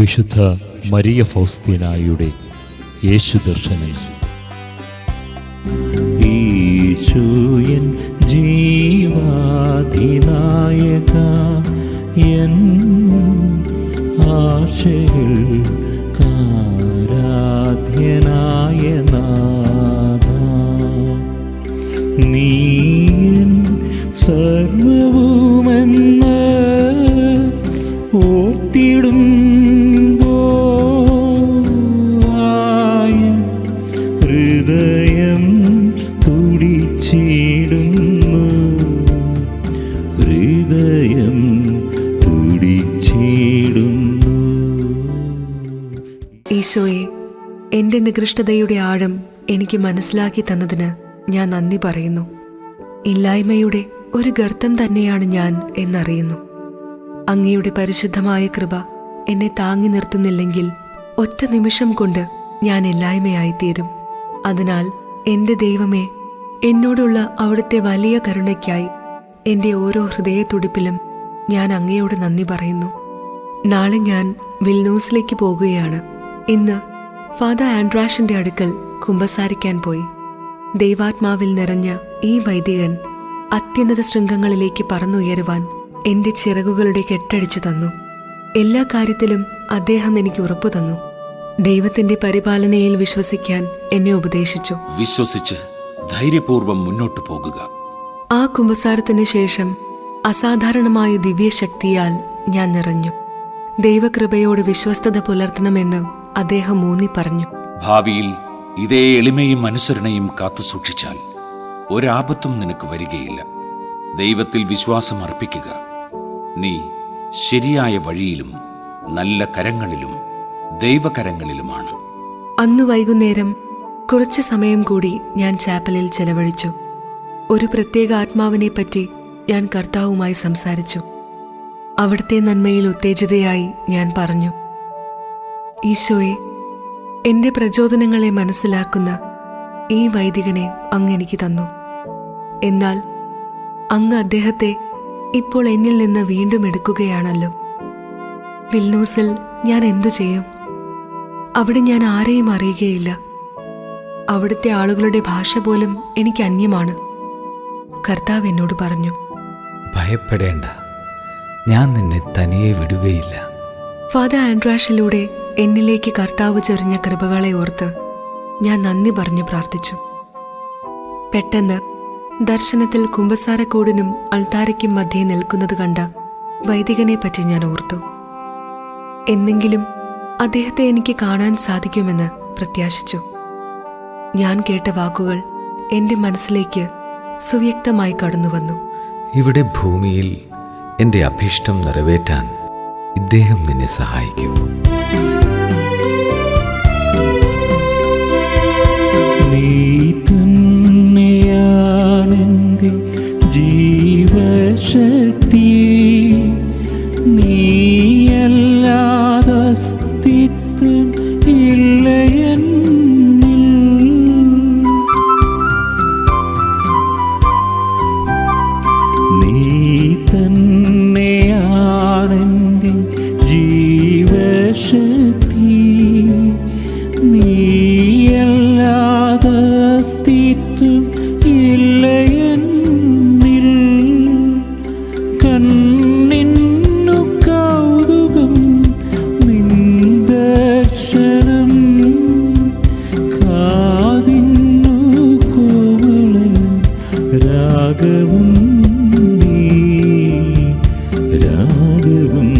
വിശുദ്ധ മരിയ ഫൗസ്തീനായുടെ യേശു ദർശനം. ഈശോയൻ എൻ ആശകൾ കാരാധ്യനായ നീയൻ സർവവുമെന്ന് ഹൃദയം തുടിച്ചിടുന്നു ഈശോയെ എന്റെ നികൃഷ്ടതയുടെ ആഴം എനിക്ക് മനസ്സിലാക്കി തന്നതിന് ഞാൻ നന്ദി പറയുന്നു. ഇല്ലായ്മയുടെ ഒരു ഗർത്തം തന്നെയാണ് ഞാൻ എന്നറിയുന്നു. അങ്ങയുടെ പരിശുദ്ധമായ കൃപ എന്നെ താങ്ങി നിർത്തുന്നില്ലെങ്കിൽ ഒറ്റ നിമിഷം കൊണ്ട് ഞാൻ ഇല്ലായ്മയായിത്തീരും അതിനാൽ എന്റെ ദൈവമേ എന്നോടുള്ള അവിടുത്തെ വലിയ കരുണയ്ക്കായി എന്റെ ഓരോ ഹൃദയത്തുടിപ്പിലും ഞാൻ അങ്ങയോട് നന്ദി പറയുന്നു. നാളെ ഞാൻ വിൽനൂസിലേക്ക് പോകുകയാണ്. ഇന്ന് ഫാദർ ആൻഡ്രാഷിന്റെ അടുക്കൽ കുമ്പസാരിക്കാൻ പോയി. ദൈവാത്മാവിൽ നിറഞ്ഞ ഈ വൈദികൻ അത്യുന്നത ശൃംഗങ്ങളിലേക്ക് പറന്നുയരുവാൻ എന്റെ ചിറകുകളുടെ കെട്ടടിച്ചു തന്നു. എല്ലാ കാര്യത്തിലും അദ്ദേഹം എനിക്ക് ഉറപ്പു തന്നു. ദൈവത്തിന്റെ പരിപാലനയിൽ വിശ്വസിക്കാൻ എന്നെ ഉപദേശിച്ചു. വിശ്വസിച്ച് ധൈര്യപൂർവം മുന്നോട്ടു പോകുക. ആ കുമ്പസാരത്തിന് ശേഷം അസാധാരണമായ ദിവ്യശക്തിയാൽ ഞാൻ നിറഞ്ഞു. ദൈവകൃപയോട് വിശ്വസ്തത പുലർത്തണമെന്ന് അദ്ദേഹം ഊന്നി പറഞ്ഞു. ഭാവിയിൽ ഇതേ എളിമയും അനുസരണയും കാത്തുസൂക്ഷിച്ചാൽ ഒരാപത്തും നിനക്ക് വരികയില്ല. ദൈവത്തിൽ വിശ്വാസം അർപ്പിക്കുക. നീ ശരിയായ വഴിയിലും നല്ല കരങ്ങളിലും ദൈവകരങ്ങളിലുമാണ്. അന്നു വൈകുന്നേരം കുറച്ചു സമയം കൂടി ഞാൻ ചാപ്പലിൽ ചെലവഴിച്ചു. ഒരു പ്രത്യേക ആത്മാവിനെപ്പറ്റി ഞാൻ കർത്താവുമായി സംസാരിച്ചു. അവിടുത്തെ നന്മയിൽ ഉത്തേജിതയായി ഞാൻ പറഞ്ഞു ഈശോയെ എന്റെ പ്രചോദനങ്ങളെ മനസ്സിലാക്കുന്ന ഈ വൈദികനെ അങ്ങ് എനിക്ക് തന്നു. എന്നാൽ അങ്ങ് അദ്ദേഹത്തെ ഇപ്പോൾ എന്നിൽ നിന്ന് വീണ്ടും എടുക്കുകയാണല്ലോ. വിൽനൂസിൽ ഞാൻ എന്തു ചെയ്യും? അവിടെ ഞാൻ ആരെയും അറിയുകയില്ല. അവിടുത്തെ ആളുകളുടെ ഭാഷ പോലും എനിക്ക് അന്യമാണ്. കർത്താവ് എന്നോട് പറഞ്ഞു ഭയപ്പെടേണ്ട. ഞാൻ നിന്നെ തനിയെ വിടുകയില്ല. ഫാദർ ആൻഡ്രാഷിലൂടെ എന്നിലേക്ക് കർത്താവ് ചൊരിഞ്ഞ കൃപകളെ ഓർത്ത് ഞാൻ നന്ദി പറഞ്ഞു പ്രാർത്ഥിച്ചു. പെട്ടെന്ന് ദർശനത്തിൽ കുമ്പസാരക്കൂടിനും അൾത്താരയ്ക്കും മധ്യേ നിൽക്കുന്നത് കണ്ട വൈദികനെ പറ്റി ഞാൻ ഓർത്തു. എന്നെങ്കിലും അദ്ദേഹത്തെ എനിക്ക് കാണാൻ സാധിക്കുമെന്ന് പ്രത്യാശിച്ചു. ഞാൻ കേട്ട വാക്കുകൾ എന്റെ മനസ്സിലേക്ക് സുവ്യക്തമായി കടന്നുവന്നു. ഇവിടെ ഭൂമിയിൽ എന്റെ അഭീഷ്ടം നിറവേറ്റാൻ ഇദ്ദേഹം നിന്നെ സഹായിക്കും. നീ തന്നെയാണെന്റെ ജീവശക്തി ஏதும் இல்லை എന്നിൽ കണ്ണിന്നു കൗതുകം നിന്ദർശനം കാതിന്നു കോമളം രാഗവും രാഗവും